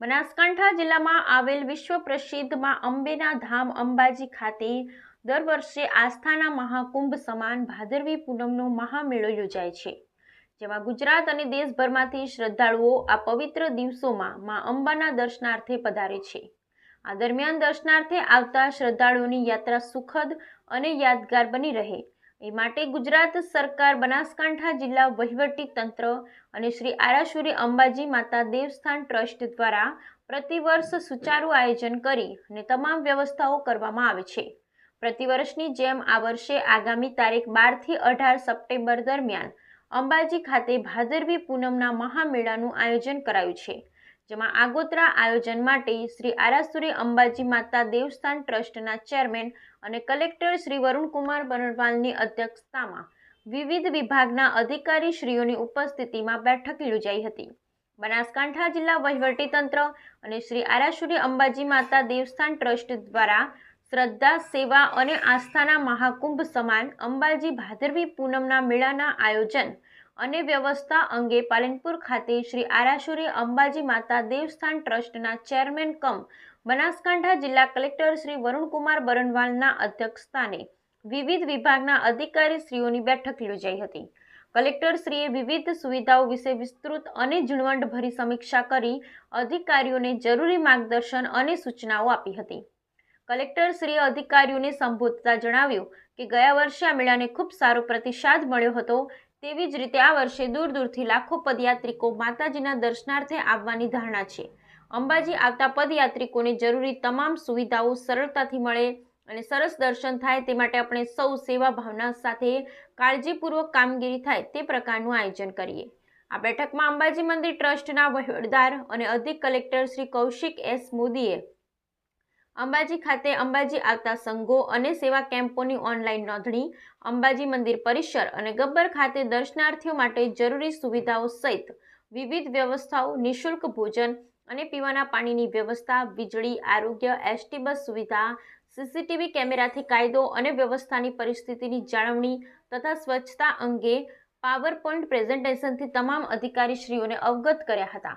બનાસકાંઠા જિલ્લામાં આવેલ વિશ્વ પ્રસિદ્ધમાં અંબેના ધામ અંબાજી ખાતે દર વર્ષે આસ્થાના મહાકુંભ સમાન ભાદરવી પૂનમનો મહામેળો યોજાય છે. જેમાં ગુજરાત અને દેશભરમાંથી શ્રદ્ધાળુઓ આ પવિત્ર દિવસોમાં મા અંબાના દર્શનાર્થે પધારે છે. આ દરમિયાન દર્શનાર્થે આવતા શ્રદ્ધાળુઓની યાત્રા સુખદ અને યાદગાર બની રહે. એ માટે ગુજરાત સરકાર, બનાસકાંઠા જિલ્લા વહીવટી તંત્ર અને શ્રી આરાશુરી અંબાજી માતા દેવસ્થાન ટ્રસ્ટ દ્વારા પ્રતિવર્ષ સુચારુ આયોજન કરી અને તમામ વ્યવસ્થાઓ કરવામાં આવે છે. પ્રતિવર્ષની જેમ આ વર્ષે આગામી તારીખ બારથી અઢાર સપ્ટેમ્બર દરમિયાન અંબાજી ખાતે ભાદરવી પૂનમના મહામેળાનું આયોજન કરાયું છે. જેમાં આગોતરા આયોજન માટે શ્રી આરાસુરી અંબાજી માતા દેવસ્થાન ટ્રસ્ટના ચેરમેન અને કલેક્ટર શ્રી વરુણકુમાર બનરવાલની અધ્યક્ષતામાં વિવિધ વિભાગના અધિકારી શ્રીઓની ઉપસ્થિતિમાં બેઠક યોજાઈ હતી. બનાસકાંઠા જિલ્લા વહીવટીતંત્ર અને શ્રી આરાસુરી અંબાજી માતા દેવસ્થાન ટ્રસ્ટ દ્વારા શ્રદ્ધા, સેવા અને આસ્થાના મહાકુંભ સમાન અંબાજી ભાદરવી પૂનમના મેળાના આયોજન અને વ્યવસ્થા અંગે પાલનપુર ખાતે શ્રી આરાશુરી અંબાજી માતા દેવસ્થાન ટ્રસ્ટના ચેરમેન કમ બનાસકાંઠા જિલ્લા કલેક્ટર શ્રી વરુણકુમાર બરણવાલના અધ્યક્ષસ્થાને વિવિધ વિભાગના અધિકારીશ્રીઓની બેઠક યોજાઈ હતી. કલેક્ટરશ્રીએ વિવિધ સુવિધાઓ વિશે વિસ્તૃત અને ઝીણવટભરી સમીક્ષા કરી અધિકારીઓને જરૂરી માર્ગદર્શન અને સૂચનાઓ આપી હતી. કલેક્ટરશ્રીએ અધિકારીઓને સંબોધતા જણાવ્યું કે ગયા વર્ષે આ મેળાને ખૂબ સારો પ્રતિસાદ મળ્યો હતો તેવી જ રીતે આ વર્ષે દૂર દૂરથી લાખો પદયાત્રિકો માતાજીના દર્શનાર્થે આવવાની ધારણા છે. અંબાજી આવતા પદયાત્રિકોને જરૂરી તમામ સુવિધાઓ સરળતાથી મળે અને સરસ દર્શન થાય તે માટે આપણે સૌ સેવા ભાવના સાથે કાળજીપૂર્વક કામગીરી થાય તે પ્રકારનું આયોજન કરીએ. આ બેઠકમાં અંબાજી મંદિર ટ્રસ્ટના વહીવટદાર અને અધિક કલેક્ટર શ્રી કૌશિક એસ મોદીએ અંબાજી ખાતે અંબાજી આવતા સંઘો અને સેવા કેમ્પોની ઓનલાઈન નોંધણી, અંબાજી મંદિર પરિસર અને ગબ્બર ખાતે દર્શનાર્થીઓ માટે જરૂરી સુવિધાઓ સહિત વિવિધ વ્યવસ્થાઓ, નિઃશુલ્ક ભોજન અને પીવાના પાણીની વ્યવસ્થા, વીજળી, આરોગ્ય, એસટી બસ સુવિધા, સીસીટીવી કેમેરાથી કાયદો અને વ્યવસ્થાની પરિસ્થિતિની જાળવણી તથા સ્વચ્છતા અંગે પાવર પોઈન્ટ પ્રેઝન્ટેશનથી તમામ અધિકારીશ્રીઓને અવગત કર્યા હતા.